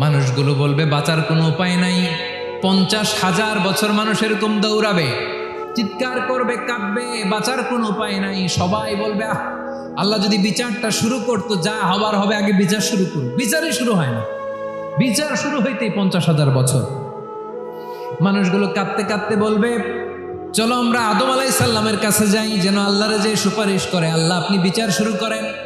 মানুষগুলো বলবে, বাঁচার কোনো উপায় নাই। পঞ্চাশ হাজার বছর মানুষ এরকম দৌড়াবে। চিৎকার করবে, কাঁদবে, বাঁচার কোনো উপায় নাই। সবাই বলবে, আহ, আল্লাহ যদি বিচারটা শুরু করতো, যা হবার হবে, আগে বিচার শুরু করুক বিচারই শুরু হয় না। বিচার শুরু হইতেই পঞ্চাশ হাজার বছর। মানুষগুলো কাঁদতে কাঁদতে বলবে, চলো আমরা আদম আলাই সাল্লামের কাছে যাই, যেন আল্লাহরে যে সুপারিশ করে, আল্লাহ আপনি বিচার শুরু করেন।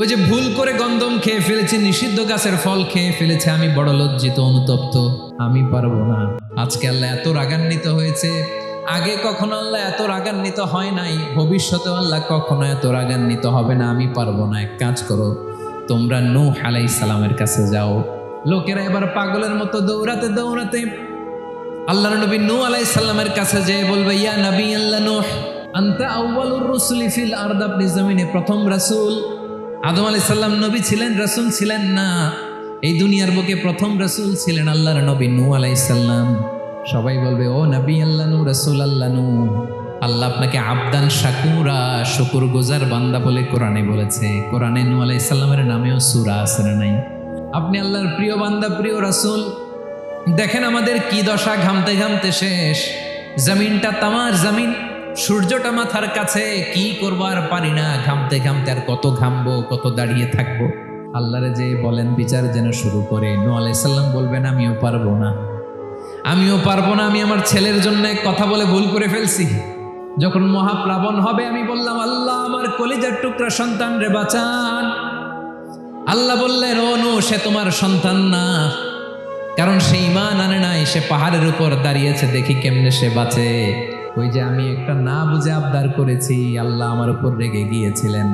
ওই যে ভুল করে গন্ধম খেয়ে ফেলেছি, নিষিদ্ধ গাছের ফল খেয়ে ফেলেছে, আমি বড় লজ্জিত, অনুতপ্ত। আমি পারব না। আজকে আল্লাহ এত রাগান্বিত হয়েছে। আগে কখনো আল্লাহ এত রাগান্বিত হয় নাই। ভবিষ্যতে আল্লাহ কখনো এত রাগান্বিত হবে না। আমি পারব না। এক কাজ করো, তোমরা নূহ আলাই সালামের কাছে যাও। লোকেরা এবার পাগলের মতো দৌড়াতে দৌড়াতে আল্লাহ নবী নূহ আলাই সাল্লামের কাছে যেয়ে বলবে, ইয়া নবী আল্লাহ নূহ, আনতা আউয়ালুর রুসুলি ফিল আরদ, আপনি জমিনে প্রথম রাসূল। আদম আলাইহিস সাল্লাম নবী ছিলেন, রাসূল ছিলেন না। এই দুনিয়ার বুকে প্রথম রাসূল ছিলেন আল্লাহর নবী নু আলাইহিস সাল্লাম সবাই বলবে, ও নবী আল্লাহ নূহ, রাসূল আল্লাহ নূহ। আল্লাহ আপনাকে আবদান, শাকুরা শুকুর গোজার বান্দা বলে কোরআনে বলেছে। কোরআনে নু আলাইহিস সাল্লামের নামেও সুরা না নাই? আপনি আল্লাহর প্রিয় বান্দা, প্রিয় রাসূল, দেখেন আমাদের কি দশা ঘামতে ঘামতে শেষ। জমিনটা তামার জমিন। সূর্যটা মাথার কাছে, কি করব আর পারি না? ঘামতে ঘামতে আর কত ঘামবো, কত দাঁড়িয়ে থাকব? আল্লাহরে যে বলেন, বিচার যেন শুরু করে। নু আলাইসাল্লাম বলবেন, আমিও পারব না। আমিও পারব না, আমি আমার ছেলের জন্য কথা বলে ভুল করে ফেলছি। যখন মহাপ্লাবন হবে, আমি বললাম, আল্লাহ, আমার কলিজার টুকরা সন্তান রে, বাঁচান। আল্লাহ বললেন, ও নো সে তোমার সন্তান না। কারণ সে ইমান আনে নাই, সে পাহাড়ের উপর দাঁড়িয়েছে, দেখি কেমনে সে বাঁচে। ওই যে আমি একটা না বুঝে আবদার করেছি, আল্লাহ আমার উপর রেগে গিয়েছিলেন।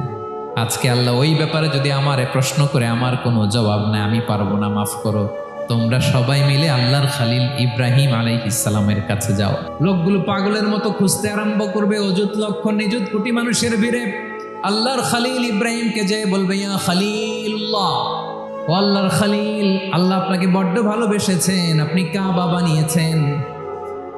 আজকে আল্লাহ ওই ব্যাপারে যদি আমারে প্রশ্ন করে, আমার কোনো জবাব নাই, আমি পারব না, মাফ করো। তোমরা সবাই মিলে আল্লাহর খালিল ইব্রাহিম আলাই ইসলামের কাছে যাও। লোকগুলো পাগলের মতো খুঁজতে আরম্ভ করবে, অযুত লক্ষ নিযুত কোটি মানুষের ভিড়ে। আল্লাহর খালিল ইব্রাহিমকে যে বলবে, ইয়া খালিল্লাহ ও আল্লাহর খালিল, আল্লাহ আপনাকে বড্ড ভালোবেসেছেন, আপনি কাবা বানিয়েছেন।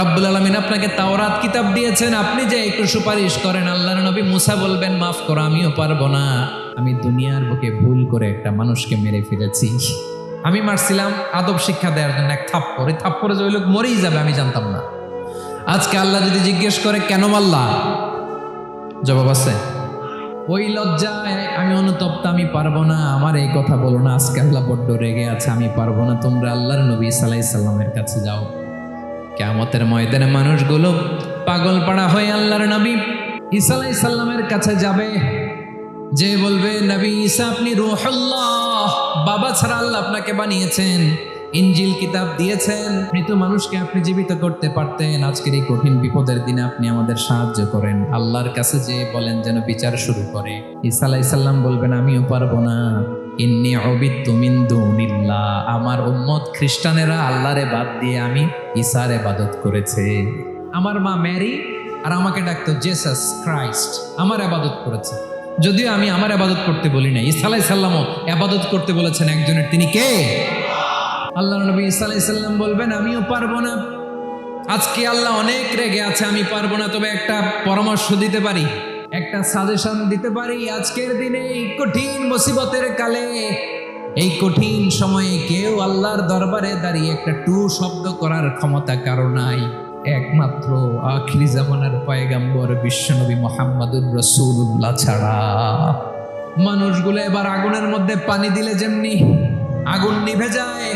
রব্বুল আলমিন আপনাকে তাওরাত কিতাব দিয়েছেন। আপনি যে একটু সুপারিশ করেন, আল্লাহর নবী মুসা বলবেন, মাফ করো, আমিও পারব না। আমি দুনিয়ার বুকে ভুল করে একটা মানুষকে মেরে ফেলেছি। আমি মারছিলাম, আদব শিক্ষা দেওয়ার জন্য এক থাপ্পড়। এই থাপ্পড়ে যে ওই লোক মরেই যাবে, আমি জানতাম না। আজকে আল্লাহ যদি জিজ্ঞেস করে, কেন মারলা? জবাব আছে, ওই লজ্জায় আমি অনুতপ্ত, আমি পারব না। আমার এই কথা বলো না, আজকে আল্লাহ বড্ড রেগে আছে, আমি পারব না। তোমরা আল্লাহর নবী সালাই সাল্লামের কাছে যাও। কেমতের ময়দানে মানুষগুলো পাগল পাড়া হয়ে আল্লাহর নবী ইসালাই সাল্লামের কাছে যাবে। যে বলবে, নবী ঈসা, আপনি রুহুল্লাহ, বাবা ছাড়া আল্লাহ আপনাকে বানিয়েছেন ইঞ্জিল কিতাব দিয়েছেন, মৃত মানুষকে আপনি জীবিত করতে পারতেন, আজকের এই কঠিন বিপদের দিনে আপনি আমাদের সাহায্য করেন। আল্লাহর কাছে যে বলেন, যেন বিচার শুরু করে। ঈসা আলাইহিস সাল্লাম বলবেন, আমিও পারব না। ইন্নি অবিত্তু মিন দুনিল্লাহ। আমার উম্মত খ্রিস্টানেরা আল্লাহরে বাদ দিয়ে আমি ঈসার ইবাদত করেছে। আমার মা ম্যারি আর আমাকে ডাকতো জেসাস ক্রাইস্ট। আমার আবাদত করেছে। যদিও আমি আমার আবাদত করতে বলি না আলাইহিস সাল্লামও আবাদত করতে বলেছেন একজনের। তিনি কে? আল্লাহ নবী আলাইহিস সাল্লাম বলবেন, আমিও পারব না। আজকে আল্লাহ অনেক রেগে আছে, আমি পারব না। তবে একটা পরামর্শ দিতে পারি? একটা সাজেশন দিতে পারি আজকের দিনে এই কঠিন মুসিবতের কালে? এই কঠিন সময়ে কেউ আল্লাহর দরবারে দাঁড়িয়ে একটা টু শব্দ করার ক্ষমতা কারও নাই। একমাত্র আখিরি জামানার পয়গাম্বর বিশ্বনবী মোহাম্মদুর রসুল্লাহ ছাড়া। মানুষগুলো এবার আগুনের মধ্যে পানি দিলে যেমনি আগুন নিভে যায়,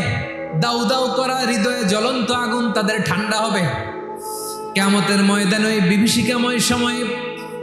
দাউ দাউ করা হৃদয়ে জ্বলন্ত আগুন তাদের ঠান্ডা হবে। কেমতের ময়দানে ওই বিভীষিকাময় সময়ে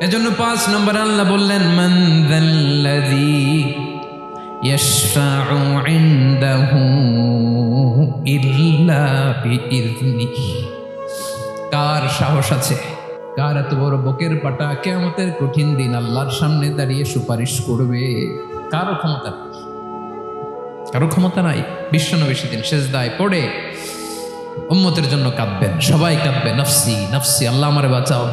এজন্য পাঁচ নম্বর আল্লাহ বললেন, মান বিইذনিহি কার সাহস আছে? কার এত বড় বকের পাটা? কেয়ামতের কঠিন দিন আল্লাহর সামনে দাঁড়িয়ে সুপারিশ করবে। কারও ক্ষমতা কারও ক্ষমতা নাই। বিশ্বনবী সেদিন শেষদায় পড়ে উম্মতের জন্য কাঁদবেন। সবাই কাঁদবে, নফসি নফসি, আল্লাহ আমারে বাঁচাও।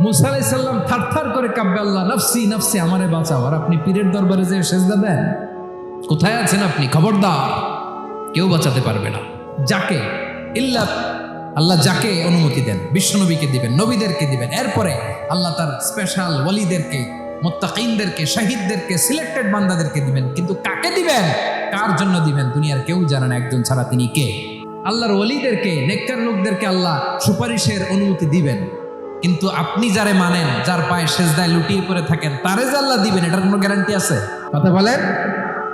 মুসা আলাইসাল্লাম থার থার করে কাব্যে আল্লাহ, নফসি নফসি, আমারে বাঁচাও। আর আপনি পীরের দরবারে যে সেজদা দেন। কোথায় আছেন আপনি? খবরদার। কেউ বাঁচাতে পারবে না। যাকে? ইল্লা আল্লাহ যাকে অনুমতি দেন, বিশ্বনবীকে দিবেন, নবীদেরকে দিবেন। এরপরে আল্লাহ তার স্পেশাল ওয়ালিদেরকে, মোত্তাকিনদেরকে, শাহিদদেরকে সিলেক্টেড বান্দাদেরকে দিবেন। কিন্তু কাকে দিবেন? কার জন্য দিবেন? দুনিয়ার কেউ জানে না একজন ছাড়া তিনি কে। আল্লাহর ওলিদেরকে নেককার লোকদেরকে আল্লাহ সুপারিশের অনুমতি দিবেন। কিন্তু আপনি যারে মানেন যার পায়ে সেজদায় লুটিয়ে পড়ে থাকেন তারে যে আল্লাহ দিবেন এটার কোনো গ্যারান্টি আছে? কথা বলেন।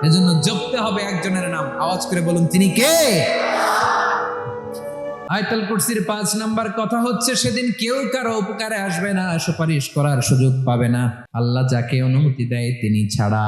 এজন্য জপতে হবে একজনের নাম আওয়াজ করে বলুন তিনি কে? আয়তাল কুরসির পাঁচ নাম্বার কথা হচ্ছে সেদিন কেউ কারও উপকারে আসবে না সুপারিশ করার সুযোগ পাবে না। আল্লাহ যাকে অনুমতি দেয় তিনি ছাড়া।